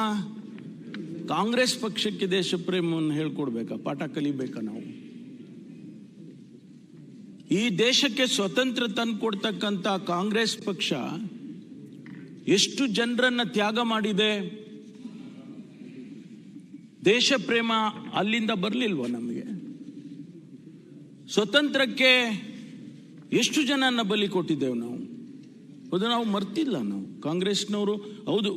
ಕಾಂಗ್ರೆಸ್ ಪಕ್ಷಕ್ಕೆ ದೇಶ ಪ್ರೇಮವನ್ನು ಹೇಳ್ಕೊಡ್ಬೇಕಾ? ಪಾಠ ಕಲಿಬೇಕಾ ನಾವು? ಈ ದೇಶಕ್ಕೆ ಸ್ವತಂತ್ರ ತಂದುಕೊಡ್ತಕ್ಕಂಥ ಕಾಂಗ್ರೆಸ್ ಪಕ್ಷ ಎಷ್ಟು ಜನರನ್ನ ತ್ಯಾಗ ಮಾಡಿದೆ? ದೇಶ ಪ್ರೇಮ ಅಲ್ಲಿಂದ ಬರಲಿಲ್ವ ನಮಗೆ? ಸ್ವತಂತ್ರಕ್ಕೆ ಎಷ್ಟು ಜನನ ಬಲಿ ಕೊಟ್ಟಿದ್ದೇವೆ ನಾವು? ಅದು ನಾವು ಮರ್ತಿಲ್ಲ ನಾವು. ಕಾಂಗ್ರೆಸ್ನವರು, ಹೌದು,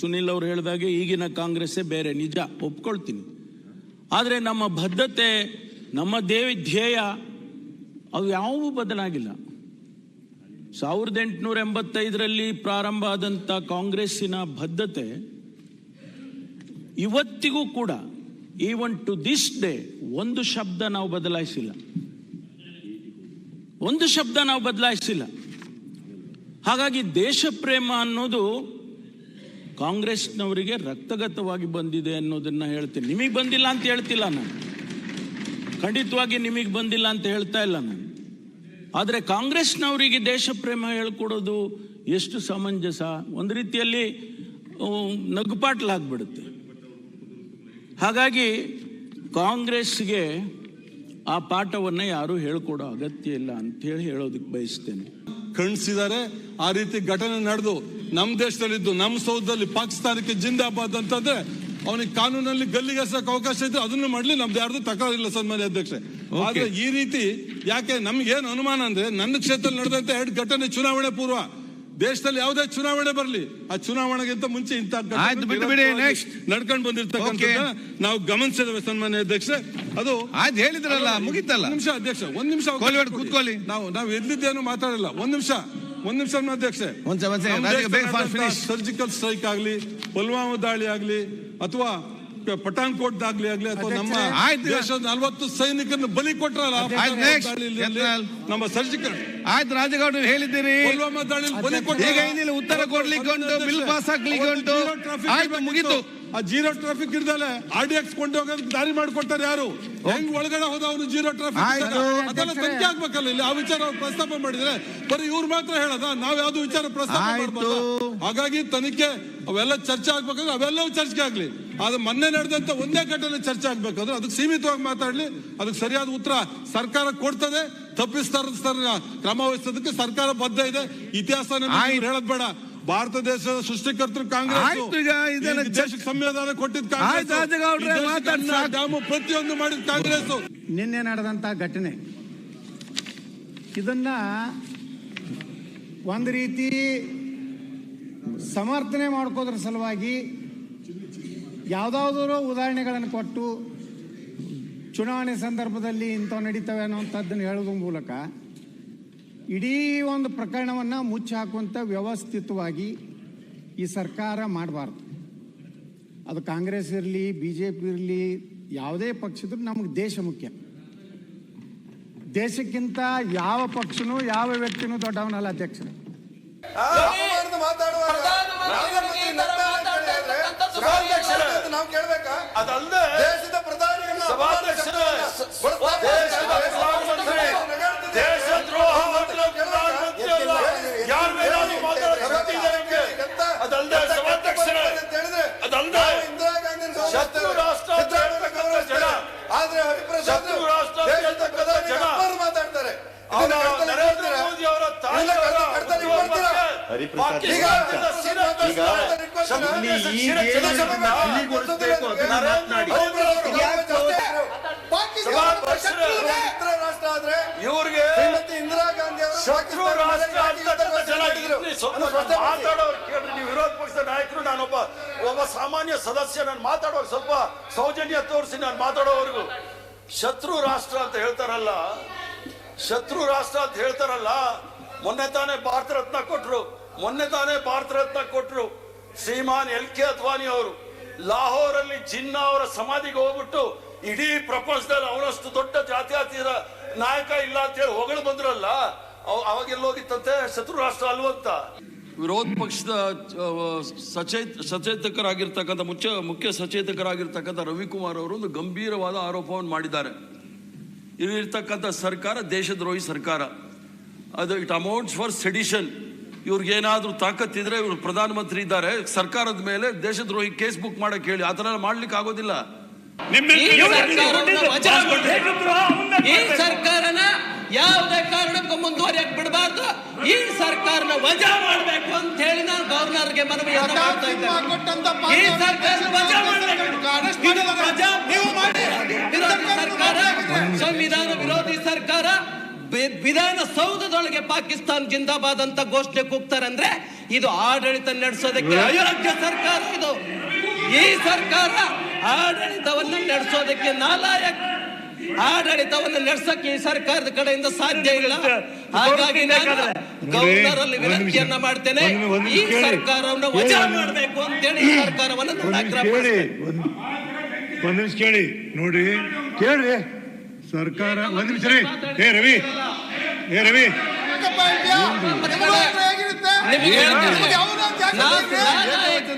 ಸುನಿಲ್ ಅವರು ಹೇಳಿದಾಗೆ ಈಗಿನ ಕಾಂಗ್ರೆಸ್ಸೇ ಬೇರೆ, ನಿಜ, ಒಪ್ಕೊಳ್ತೀನಿ. ಆದರೆ ನಮ್ಮ ಬದ್ಧತೆ, ನಮ್ಮ ದೇವಿ ಧ್ಯೇಯ, ಅವು ಯಾವೂ ಬದಲಾಗಿಲ್ಲ. ಸಾವಿರದ ಎಂಟುನೂರ ಎಂಬತ್ತೈದರಲ್ಲಿ ಪ್ರಾರಂಭ ಆದಂಥ ಕಾಂಗ್ರೆಸ್ಸಿನ ಬದ್ಧತೆ, ಇವತ್ತಿಗೂ ಕೂಡ ಈವನ್ ಟು ದಿಸ್ ಡೇ ಒಂದು ಶಬ್ದ ನಾವು ಬದಲಾಯಿಸಿಲ್ಲ. ಒಂದು ಶಬ್ದ ನಾವು ಬದಲಾಯಿಸಿಲ್ಲ. ಹಾಗಾಗಿ ದೇಶ ಪ್ರೇಮ ಅನ್ನೋದು ಕಾಂಗ್ರೆಸ್ನವರಿಗೆ ರಕ್ತಗತವಾಗಿ ಬಂದಿದೆ ಅನ್ನೋದನ್ನ ಹೇಳ್ತೀನಿ. ನಿಮಗೆ ಬಂದಿಲ್ಲ ಅಂತ ಹೇಳ್ತಿಲ್ಲ ನಾನು. ಖಂಡಿತವಾಗಿ ನಿಮಗೆ ಬಂದಿಲ್ಲ ಅಂತ ಹೇಳ್ತಾ ಇಲ್ಲ ನಾನು. ಆದರೆ ಕಾಂಗ್ರೆಸ್ನವರಿಗೆ ದೇಶ ಪ್ರೇಮ ಹೇಳ್ಕೊಡೋದು ಎಷ್ಟು ಸಮಂಜಸ. ಒಂದು ರೀತಿಯಲ್ಲಿ ನಗುಪಾಟ್ಲಾಗ್ಬಿಡುತ್ತೆ. ಹಾಗಾಗಿ ಕಾಂಗ್ರೆಸ್ಗೆ ಆ ಪಾಠವನ್ನು ಯಾರೂ ಹೇಳ್ಕೊಡೋ ಅಗತ್ಯ ಇಲ್ಲ ಅಂತೇಳಿ ಹೇಳೋದಕ್ಕೆ ಬಯಸ್ತೇನೆ. ಖಂಡಿಸಿದ್ದಾರೆ. ಆ ರೀತಿ ಘಟನೆ ನಡೆದು ನಮ್ಮ ದೇಶದಲ್ಲಿದ್ದು ನಮ್ಮ ಸೌಧದಲ್ಲಿ ಪಾಕಿಸ್ತಾನಕ್ಕೆ ಜಿಂದಾಬಾದ್ ಅಂತಂದ್ರೆ ಅವನಿಗೆ ಕಾನೂನಲ್ಲಿ ಗಲ್ಲಿಗೆಸಕ್ಕೆ ಅವಕಾಶ ಇದ್ರೆ ಅದನ್ನು ಮಾಡ್ಲಿ ನಮ್ದು ಯಾರ್ದು ತಕರಾರಿಲ್ಲ ಸನ್ಮಾನ್ಯ ಅಧ್ಯಕ್ಷೆ ಆದ್ರೆ ಈ ರೀತಿ ಯಾಕೆ ನಮ್ಗೆ ಏನು ಅನುಮಾನ ಅಂದ್ರೆ ನನ್ನ ಕ್ಷೇತ್ರದಲ್ಲಿ ನಡೆದಂತ ಎರಡು ಘಟನೆ ಚುನಾವಣೆ ಪೂರ್ವ ದೇಶದಲ್ಲಿ ಯಾವುದೇ ಚುನಾವಣೆ ಬರಲಿ ಆ ಚುನಾವಣೆಗಿಂತ ಮುಂಚೆ next. ನಡ್ಕೊಂಡು ಬಂದಿರ್ತಕ್ಕಂಥ ನಾವು ಗಮನಿಸಿದ್ವಿ ಸನ್ಮಾನ್ಯ ಅಧ್ಯಕ್ಷ ಅದು ಆಯ್ತು ಹೇಳಿದ್ರಲ್ಲ ಮುಗಿತಲ್ಲ ನಿಮಿಷ ಅಧ್ಯಕ್ಷ ಒಂದ್ ನಿಮಿಷ ಕೂತ್ಕೊಳ್ಳಿ. ನಾವು ನಾವು ಎದ್ದಿದ್ದೇನು ಮಾತಾಡಲ್ಲ ಒಂದ್ ನಿಮಿಷ ಒಂದ್ ನಿಮಿಷ ಅಧ್ಯಕ್ಷ. ಸರ್ಜಿಕಲ್ ಸ್ಟ್ರೈಕ್ ಆಗ್ಲಿ ಪುಲ್ವಾಮಾ ದಾಳಿ ಆಗ್ಲಿ ಅಥವಾ ಪಠಾನ್ಕೋಟ್ ಆಗ್ಲಿ ಆಗ್ಲಿ ಅಥವಾ ನಮ್ಮ ಆಯ್ತು. ದೇಶದ ನಲವತ್ತು ಸೈನಿಕರನ್ನು ಬಲಿ ಕೊಟ್ರಲ್ಲ. ನಮ್ಮ ಸರ್ಜಿಕಲ್ ಆಯ್ತು ರಾಜಗೌಡ ಹೇಳಿದ್ದೀರಿ. ಬಲಿ ಈಗ ಏನಿಲ್ಲ ಉತ್ತರ ಕೊಡ್ಲಿಕ್ಕೆ ಉಂಟು ಬಿಲ್ ಪಾಸ್ ಆಗ್ಲಿಕ್ಕೆ ಉಂಟು. ಆಯ್ತು ಮುಗೀತು. ಆ ಜೀರೋ ಟ್ರಾಫಿಕ್ ಇರ್ದಲೆ ಆರ್ ಡಿ ಎಕ್ಸ್ ಕೊಂಡು ಹೋಗೋದಕ್ಕೆ ದಾರಿ ಮಾಡ್ಕೊಟ್ಟಾರೆ ಯಾರು? ಹೆಂಗ್ ಒಳಗಡೆ ಹೋದ ಅವನು ಜೀರೋ ಟ್ರಾಫಿಕ್. ಅದೆಲ್ಲ ತನಿಖೆ ಆಗ್ಬೇಕಲ್ಲ ಇಲ್ಲಿ. ಆ ವಿಚಾರ ಅವ್ರು ಪ್ರಸ್ತಾಪ ಮಾಡಿದ್ರೆ ಬರೀ ಇವ್ರು ಮಾತ್ರ ಹೇಳದ? ನಾವ್ ಯಾವ್ದು ವಿಚಾರ ಪ್ರಸ್ತಾಪ ಮಾಡ್ಬೋದು ಹಾಗಾಗಿ ತನಿಖೆ ಅವೆಲ್ಲ ಚರ್ಚೆ ಆಗ್ಬೇಕಂದ್ರೆ ಅವೆಲ್ಲವೂ ಚರ್ಚೆ ಆಗ್ಲಿ. ಆದ್ರೆ ಮೊನ್ನೆ ನಡೆದಂತ ಒಂದೇ ಘಟನೆ ಚರ್ಚೆ ಆಗ್ಬೇಕಾದ್ರೆ ಅದಕ್ಕೆ ಸೀಮಿತವಾಗಿ ಮಾತಾಡ್ಲಿ ಅದಕ್ಕೆ ಸರಿಯಾದ ಉತ್ತರ ಸರ್ಕಾರ ಕೊಡ್ತದೆ ತಪ್ಪಿಸ್ತಾರ ಕ್ರಮ ವಹಿಸೋದಕ್ಕೆ ಸರ್ಕಾರ ಬದ್ಧ ಇದೆ. ಇತಿಹಾಸ. ಹೇಳದ್ ಬೇಡ. ಭಾರತ ದೇಶದ ಸೃಷ್ಟಿಕರ್ತರು ಕಾಂಗ್ರೆಸ್ ದೇಶಕ್ಕೆ ಸಂವಿಧಾನ ಕೊಟ್ಟಿದ್. ಡ್ಯಾಮು ಪ್ರತಿಯೊಂದು ಮಾಡಿದ ಕಾಂಗ್ರೆಸ್ ನಿನ್ನೆ ನಡೆದಂತ ಘಟನೆ. ಇದನ್ನ ಒಂದು ರೀತಿ ಸಮರ್ಥನೆ ಮಾಡ್ಕೋದ್ರ ಸಲುವಾಗಿ ಯಾವುದಾದ್ರೂ ಉದಾಹರಣೆಗಳನ್ನು ಕೊಟ್ಟು ಚುನಾವಣೆ ಸಂದರ್ಭದಲ್ಲಿ ಇಂಥವು ನಡೀತವೆ ಅನ್ನೋಂಥದ್ದನ್ನು ಹೇಳೋದ್ರ ಮೂಲಕ ಇಡೀ ಒಂದು ಪ್ರಕರಣವನ್ನು ಮುಚ್ಚಿ ಹಾಕುವಂಥ ವ್ಯವಸ್ಥಿತವಾಗಿ ಈ ಸರ್ಕಾರ ಮಾಡಬಾರ್ದು. ಅದು ಕಾಂಗ್ರೆಸ್ ಇರಲಿ ಬಿ ಜೆ ಪಿ ಇರಲಿ, ಯಾವುದೇ ಪಕ್ಷದ್ರು ನಮಗೆ ದೇಶ ಮುಖ್ಯ. ದೇಶಕ್ಕಿಂತ ಯಾವ ಪಕ್ಷನೂ, ಯಾವ ವ್ಯಕ್ತಿನೂ ದೊಡ್ಡವನಲ್ಲ ಅಧ್ಯಕ್ಷರೇ. adalda ಚಲಿಸಬೇಡ. ರಾಷ್ಟ್ರ ಆದ್ರೆ ಇವ್ರಿಗೆ ಇಂದಿರಾ ಗಾಂಧಿ ಶತ್ರು ರಾಷ್ಟ್ರ ಕೇಳ್ರಿ ನೀವು ವಿರೋಧ ಪಕ್ಷದ ನಾಯಕರು ನಾನೊಬ್ಬ ಒಬ್ಬ ಸಾಮಾನ್ಯ ಸದಸ್ಯ ನಾನು ಮಾತಾಡೋರು ಸ್ವಲ್ಪ ಸೌಜನ್ಯ ತೋರಿಸಿ ನಾನು ಮಾತಾಡೋವರೆಗೂ. ಶತ್ರು ರಾಷ್ಟ್ರ ಅಂತ ಹೇಳ್ತಾರಲ್ಲ ಶತ್ರು ರಾಷ್ಟ್ರ ಅಂತ ಹೇಳ್ತಾರಲ್ಲ ಮೊನ್ನೆ ತಾನೇ ಭಾರತ ರತ್ನ ಕೊಟ್ರು. ಮೊನ್ನೆ ತಾನೇ ಭಾರತ ರತ್ನ ಕೊಟ್ರು. ಶ್ರೀಮಾನ್ ಎಲ್ ಕೆ ಅದ್ವಾನಿ ಅವರು. ಲಾಹೋರಲ್ಲಿ ಜಿನ್ನಾ ಅವರ ಸಮಾಧಿಗೆ ಹೋಗ್ಬಿಟ್ಟು ಇಡೀ ಪ್ರಪಂಚದಲ್ಲಿ ಅವನಷ್ಟು ದೊಡ್ಡ ಜಾತ್ಯಾತೀತ ನಾಯಕ ಇಲ್ಲ ಅಂತ ಹೇಳಿ ಹೊಗಳು ಬಂದ್ರಲ್ಲ ಅವಾಗೆಲ್ಲೋಗಿತ್ತಂತೆ ಶತ್ರು ರಾಷ್ಟ್ರ ಅಲ್ವಂತ ವಿರೋಧ ಪಕ್ಷದ ಸಚೇತ, ಸಚೇತಕರಾಗಿರ್ತಕ್ಕಂಥ ಮುಖ್ಯ ಮುಖ್ಯ ಸಚೇತಕರಾಗಿರ್ತಕ್ಕಂಥ ರವಿಕುಮಾರ್ ಅವರು ಒಂದು ಗಂಭೀರವಾದ ಆರೋಪವನ್ನು ಮಾಡಿದ್ದಾರೆ. ಇಲ್ಲಿರ್ತಕ್ಕಂಥ ಸರ್ಕಾರ ದೇಶದ್ರೋಹಿ ಸರ್ಕಾರ. ಅದು ಇಟ್ ಅಮೌಂಟ್ಸ್ ಫಾರ್ ಸೆಡಿಷನ್. ಇವ್ರಿಗೇನಾದ್ರೂ ತಾಕತ್ತಿದ್ರೆ ಇವರು ಪ್ರಧಾನಮಂತ್ರಿ ಇದ್ದಾರೆ. ಸರ್ಕಾರದ ಮೇಲೆ ದೇಶದ್ರೋಹಿ ಕೇಸ್ ಬುಕ್ ಮಾಡಕ್ ಹೇಳಿ ಆ ಥರ ಮಾಡ್ಲಿಕ್ಕೆ ಆಗೋದಿಲ್ಲ. ಈ ಸರ್ಕಾರನ ಯಾವುದೇ ಕಾರಣಕ್ಕೂ ಮುಂದುವರಿಯಕ್ ಬಿಡಬಾರ್ದು. ಈ ಸರ್ಕಾರನ ವಜಾ ಮಾಡಬೇಕು. ಅಂತ ಹೇಳಿ ನಾನು ಗವರ್ನರ್ಗೆ ಮನವಿ ಮಾಡ್ತಾ ಇದ್ದೇನೆ. ಈ ಸರ್ಕಾರ ವಜಾ ಮಾಡಬೇಕು. ಇದು ವಜಾ ವಿರೋಧಿ ಸರ್ಕಾರ ಸಂವಿಧಾನ ವಿರೋಧಿ ಸರ್ಕಾರ ವಿಧಾನಸೌಧದೊಳಗೆ ಪಾಕಿಸ್ತಾನ್ ಜಿಂದಾಬಾದ್ ಅಂತ ಘೋಷಣೆ ಕೂಗ್ತಾರಂದ್ರೆ ಇದು ಆಡಳಿತ ನಡೆಸೋದಕ್ಕೆ ಅಯೋಗ್ಯ ಸರ್ಕಾರ ಇದು. ಈ ಸರ್ಕಾರ ಆಡಳಿತವನ್ನು ನಡೆಸೋದಕ್ಕೆ ನಾಲಾಯಕ್. ಆಡಳಿತವನ್ನು ನಡೆಸಕ್ಕೆ ಈ ಸರ್ಕಾರದ ಕಡೆಯಿಂದ ಸಾಧ್ಯ ಇಲ್ಲ. ಹಾಗಾಗಿ ಗೌರ್ನರಲ್ಲಿ ಗವರ್ನರ್ ಅಲ್ಲಿ ವಿನಂತಿಯನ್ನ ಮಾಡ್ತೇನೆ. ಈ ಸರ್ಕಾರವನ್ನು ವಜಾ ಮಾಡಬೇಕು ಅಂತೇಳಿ ಈ ಸರ್ಕಾರವನ್ನು ನಾನು. ಒಂದ್ ನಿಮಿಷ ಕೇಳಿ. ನೋಡಿ. ಕೇಳ್ರಿ. ಸರ್ಕಾರ ಒಂದ್ ನಿಮಿಷ ರೀ. ಏ ರವಿ ಏ ರವಿ. ನಿಮಗೆ ಹೇಳ್ತೀನಿ. ನಾನು ನಾಲಾಯಕ್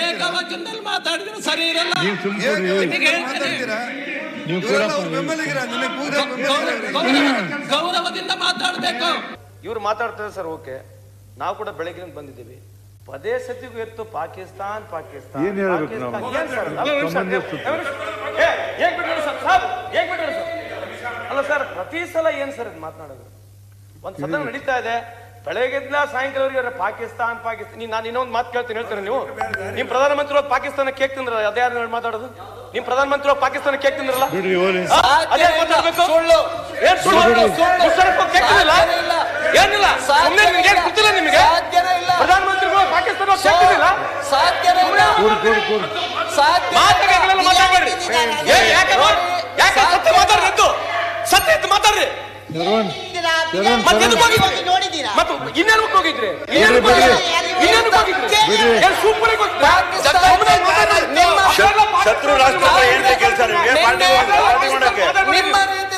ಏಕವಚನದಲ್ಲಿ ಮಾತಾಡಿದ್ರೆ ಸರಿ ಇರಲ್ಲ. ನಿಮಗೆ ಹೇಳ್ತೀನಿ. ನೀವು ಕೂಡ ಗೌರವ- ಗೌರವದಿಂದ ಮಾತಾಡಬೇಕು. ಇವ್ರು ಮಾತಾಡ್ತಾರೆ ಸರ್ ಓಕೆ. ನಾವು ಕೂಡ ಬೆಳಗ್ಗೆ ಬಂದಿದ್ದೀವಿ. ಪದೇ ಸತಿಗೂ ಎತ್ತು ಪಾಕಿಸ್ತಾನ್ ಪಾಕಿಸ್ತಾನ್. ಏನ್ ಹೇಳ್ಬೇಕು ನಾವು? ಅಲ್ಲ, ಸರ್ ಪ್ರತಿ ಸಲ ಏನ್ ಸರ್ ಇದು ಮಾತನಾಡೋದು ಒಂದ್ ಸದನ ನಡೀತಾ ಇದೆ ಬೆಳಗ್ಗೆದ್ಲ ಸಾಯಂಕಾಲವರೆಗೆ ಪಾಕಿಸ್ತಾನ್ ಪಾಕಿಸ್ತಾನ ನೀನ್ ನಾನು ಇನ್ನೊಂದು ಮಾತು ಕೇಳ್ತೀನಿ ಹೇಳ್ತೀರ ನೀವು ನಿಮ್ ಪ್ರಧಾನಮಂತ್ರಿ ಹೋಗಿ ಪಾಕಿಸ್ತಾನ ಕೇಕ್ ತಿಂದ್ರ ಅದೇ ಯಾರು ಮಾತಾಡೋದು ನಿಮ್ ಪ್ರಧಾನಮಂತ್ರಿ ಹೋಗಿ ಪಾಕಿಸ್ತಾನ ಕೇಕ್ ತಿಂದ್ರಲ್ಲ ಸುಳ್ಳು ಅದೇ ಮಾತಾಡ್ಬೇಕು ಏನ್ ಸುಳ್ಳು ಮುಷರಫ್ ಹೋಗಿ ಕೇಕ್ ತಿಂದಿಲ್ಲ? ಏನಿಲ್ಲ ಸುಮ್ನೆ ನಿಮ್ಗೆ ಏನ್ ಗೊತ್ತಿಲ್ಲ ನಿಮಗೆ ಪ್ರಧಾನಮಂತ್ರಿಗಳು ಪಾಕಿಸ್ತಾನ ಕೇಕ್ ತಿಂದಿಲ್ಲ ಮಾತುಗಳೆಲ್ಲ ಮಾತಾಡ್ಬೇಡ್ರಿ ಏ, ಯಾಕೆ ಮಾಡ್- ಯಾಕೆ ಸತ್ಯ ಮಾತಾಡ್ರಿ ಸತ್ಯ ಎತ್ತು ಮಾತಾಡ್ರಿ. ಮತ್ತೆ ಎದಕ್ಕೆ ಹೋಗಿದ್ರಿ? ಮತ್ತೆ ಇನ್ನೇನಕ್ಕೆ ಹೋಗಿದ್ರಿ ಇನ್ನೇನಕ್ಕೆ ಹೋಗಿದ್ರಿ? ಇನ್ನೇನಕ್ಕೆ ಹೋಗಿದ್ರಿ? ಏನ್ ಸೂಪರ್ ಆಗಿ ಹೋಗಿದ್ರಿ? ಸುಮ್ನೆ ಮಾತಾಡ್ರಿ. ಶತ್ರು ರಾಷ್ಟ್ರದ ಏನ್ರಿ ಕೆಲ್ಸ ನಿಮಗೆ. ಪಾರ್ಟಿ ಮಾಡೋಕೆ? ನಿಮ್ಮ ರೀತಿನಲ್ಲಿ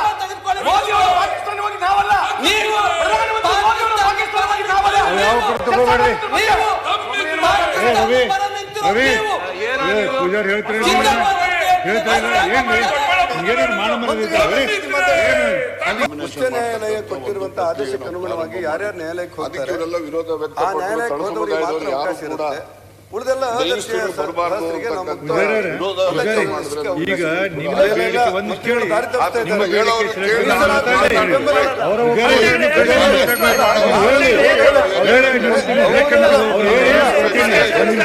ಏ ರವಿ ರವಿ ಪೂಜಾರಿ ಹೇಳ್ತೀರಿ ಹೇಳ್ತಾ ಇಲ್ಲ ಏನ್ರಿ ಏನೇನು ಮಾಡ ಉಚ್ಚ ನ್ಯಾಯಾಲಯ ಕೊಟ್ಟಿರುವಂತ ಆದೇಶಕ್ಕೆ ಅನುಗುಣವಾಗಿ ಯಾರ್ಯಾರು ನ್ಯಾಯಾಲಯಕ್ಕೆ ಹೋಗ್ತಾರೆ ಆ ನ್ಯಾಯಾಲಯಕ್ಕೆ ಹೋದವರಿಗೆ ಮಾತ್ರ ಅವಕಾಶ ಇರುತ್ತೆ. ಉಳಿದೆಲ್ಲ ನಾವು ಈಗ ನಿಮ್ಮ ಒಂದು ಕೇಳಿ ನೀವು ನೀವು ಈಗ.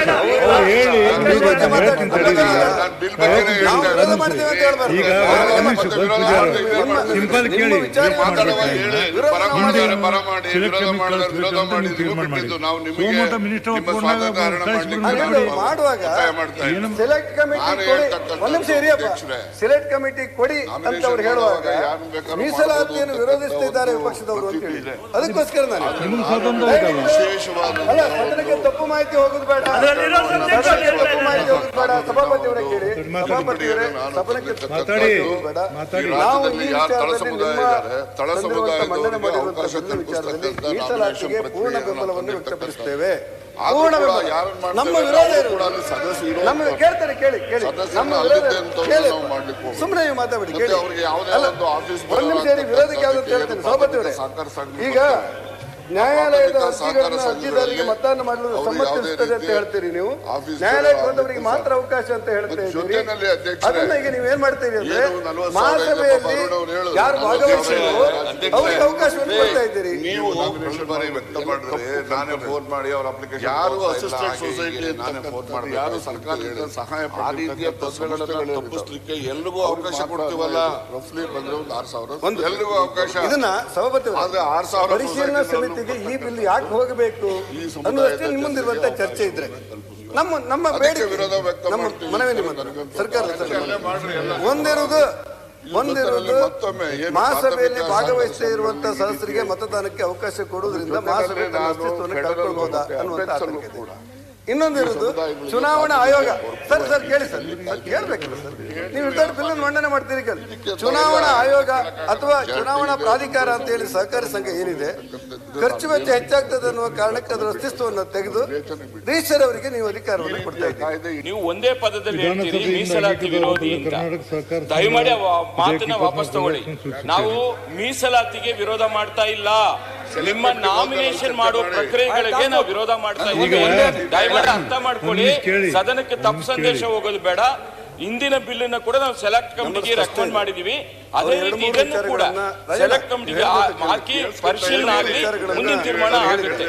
ನಾವು ವಿರೋಧ ಸಿಂಪಲ್ ಕೇಳಿ ಮಾಡ್ಬೇಕು? ಸೋಮವಾರ ಮಿನಿಸ್ಟರ್ ಒಪ್ಕೊಂಡಾಗ ಹಾಗಾದ್ರೆ ಮಾಡುವಾಗ ಏನು ಸೆಲೆಕ್ಟ್ ಕಮಿಟಿ ಕೊಡಿ. ಒಂದ್ ನಿಮಿಷ ಇರಿಯಪ್ಪ ಸೆಲೆಕ್ಟ್ ಕಮಿಟಿ ಕೊಡಿ ಅಂತ ಅವ್ರು ಹೇಳುವಾಗ ಮೀಸಲಾತಿಯನ್ನು ವಿರೋಧಿಸ್ತಿದ್ದಾರೆ ವಿಪಕ್ಷದವರು ಅಂತ ಹೇಳಿ. ಅದಕ್ಕೋಸ್ಕರ ನಾನು ಅಲ್ಲ ಸದನಕ್ಕೆ ತಪ್ಪು ಮಾಹಿತಿ ಹೋಗುದು ಬೇಡ. ತಪ್ಪು ಮಾಹಿತಿ ಹೋಗುದು ಬೇಡ. ಸಭಾಪತಿಯವರೇ ಕೇಳಿ. ಸಭಾಪತಿಯವರೇ ಸದನಕ್ಕೆ ತಪ್ಪು ಬೇಡ. ನಾವು ಈ ವಿಚಾರದಲ್ಲಿ ಮಂಡನೆ ಮಾಡಿರುವಂತಹ ವಿಚಾರದಲ್ಲಿ ಮೀಸಲಾತಿಗೆ ಪೂರ್ಣ ಬೆಂಬಲವನ್ನು ಆದ್ರೂ ಪೂರ್ಣ ಬೆಂಬಲ ನಮ್ಮ ವಿರೋಧ ನಮ್ಮ ಕೇಳ್ತಾರೆ ಕೇಳಿ ಕೇಳಿ. ನಮ್ಮ ವಿರೋಧ ಕೇಳಿ. ಸುಮ್ಮನೆ ನೀವು ಮಾತಾಡಿ ಕೇಳಿ. ಅವ್ರಿಗೆ ಯಾವುದೇ ಒಂದು ಆಫೀಸ್ ಒಂದ್ ನಿಮಿಷ ಇರಿ, ವಿರೋಧಕ್ಕೆ ಯಾವ್ದು ಅಂತ ಹೇಳ್ತೇನೆ. ಸಭಾಪತಿ ಅವರೇ. ಈಗ ನ್ಯಾಯಾಲಯದ ಅರ್ಜಿಗಳನ್ನ ಅರ್ಜಿದಾರರಿಗೆ ಮತದಾನ ಮಾಡಲು ಸಮ್ಮತಿಸುತ್ತದೆ ಅಂತ ಹೇಳ್ತೀರಿ ನೀವು? ನ್ಯಾಯಾಲಯಕ್ಕೆ ಬಂದವರಿಗೆ ಮಾತ್ರ ಅವಕಾಶ ಅಂತ ಹೇಳ್ತಾ ಇದ್ದೀರಿ. ಅದನ್ನ ಈಗ ನೀವು ಏನ್ ಮಾಡ್ತೀರಿ ಅಂದ್ರೆ ಮಹಾಸಭೆಯಲ್ಲಿ. ಯಾರು ಭಾಗವಹಿಸಿದ್ರು. ಅವ್ರಿಗೆ ಅವಕಾಶ ಕೊಡ್ತಾ ಇದ್ದೀರಿ. ನೀವು ನಾನೇ ಫೋನ್ ಮಾಡಿ ಅವರ ಅಪ್ಲಿಕೇಶನ್ ಯಾರು ಅಸಿಸ್ಟೆಂಟ್ ಸೊಸೈಟಿ ನಾನೇ ಫೋನ್ ಮಾಡಿ ಯಾರು ಸರ್ಕಾರದಿಂದ ಸಹಾಯ ಆ ರೀತಿಯ ತೊಂದರೆಗಳನ್ನ ತಪ್ಪಿಸ್ಲಿಕ್ಕೆ ಎಲ್ರಿಗೂ ಅವಕಾಶ ಕೊಡ್ತೀವಲ್ಲ? ರಫ್ಲಿ ಬಂದ್ರೆ ಒಂದು ಆರು ಸಾವಿರ. ಒಂದು ಎಲ್ರಿಗೂ ಅವಕಾಶ. ಇದನ್ನ ಸಭಾಪತಿ ಅವರೇ, ಆದ್ರೆ ಆರು ಸಾವಿರ ಪರಿಶೀಲನಾ ಸಮಿತಿಗೆ ಈ ಬಿಲ್ ಯಾಕೆ ಹೋಗಬೇಕು ಅನ್ನುವಷ್ಟೇ ನಿಮ್ಮ ಮುಂದಿರುವಂತ ಚರ್ಚೆ ಇದ್ರೆ ನಮ್ಮ ನಮ್ಮ ಬೇಡಿಕೆ ನಮ್ಮ. ಮನವಿ ನಿಮ್ಮ ಸರ್ಕಾರ. ಒಂದಿರುವುದು ಒಂದಿರುವುದು ಮಹಾಸಭೆಯಲ್ಲಿ ಭಾಗವಹಿಸದೇ ಇರುವಂತಹ ಸದಸ್ಯರಿಗೆ ಮತದಾನಕ್ಕೆ ಅವಕಾಶ ಕೊಡುವುದರಿಂದ ಮಹಾಸಭೆ ಅಸ್ತಿತ್ವವನ್ನು ಕಳ್ಕೊಳ್ಬಹುದಾ ಅನ್ನುವಂತ ಆತಂಕ ಇದೆ. ಇನ್ನೊಂದಿರೋದು ಚುನಾವಣಾ ಆಯೋಗ. ಸರ್ ಸರ್ ಕೇಳಿ ಸರ್. ಸರ್. ಕೇಳ್ಬೇಕಲ್ಲ ಸರ್. ನೀವು ಇರ್ತಾರೆ ಬಿಲ್ ಮಂಡನೆ ಮಾಡ್ತೀರಿ ಕೇಳಿ. ಚುನಾವಣಾ ಆಯೋಗ ಅಥವಾ ಚುನಾವಣಾ ಪ್ರಾಧಿಕಾರ ಅಂತ ಹೇಳಿ ಸಹಕಾರಿ ಸಂಘ ಏನಿದೆ ಖರ್ಚು ವೆಚ್ಚ ಹೆಚ್ಚಾಗ್ತದೆ ಅನ್ನುವ ಕಾರಣಕ್ಕೆ ಅದರ ಅಸ್ತಿತ್ವವನ್ನು ತೆಗೆದು ರಿಜಿಸ್ಟರ್ ಅವರಿಗೆ ನೀವು ಅಧಿಕಾರವನ್ನು ಕೊಡ್ತಾ ಇದ್ದೀರಿ. ನೀವು ಒಂದೇ ಪದದಲ್ಲಿ ಹೇಳ್ತೀರಿ ಮೀಸಲಾತಿ ವಿರೋಧಿ ಅಂತ. ದಯಮಾಡಿ ಮಾತನ್ನ ವಾಪಸ್ ತಗೊಳ್ಳಿ. ನಾವು ಮೀಸಲಾತಿಗೆ ವಿರೋಧ ಮಾಡ್ತಾ ಇಲ್ಲ. ನಿಮ್ಮ ನಾಮಿನೇಷನ್ ಮಾಡುವ ಪ್ರಕ್ರಿಯೆಗಳಿಗೆ ನಾವು ವಿರೋಧ ಮಾಡ್ತಾ ಇದ್ದೀವಿ. ದಯವಿಟ್ಟು ಅರ್ಥ ಮಾಡ್ಕೊಳ್ಳಿ. ಸದನಕ್ಕೆ ತಪ್ಪು ಸಂದೇಶ ಹೋಗೋದು ಬೇಡ. ಇಂದಿನ ಬಿಲ್ಲಿನ ಕೂಡ ನಾವು ಸೆಲೆಕ್ಟ್ ಕಮಿಟಿಗೆ ರೆಕಮೆಂಡ್ ಮಾಡಿದೀವಿ. ಅದೇ ರೀತಿ ಇದನ್ನು ಕೂಡ ಸೆಲೆಕ್ಟ್ ಕಮಿಟಿಗೆ ಹಾಕಿ ಪರಿಶೀಲನೆ ಆಗಲಿ ಮುಂದಿನ ತೀರ್ಮಾನ ಆಗುತ್ತೆ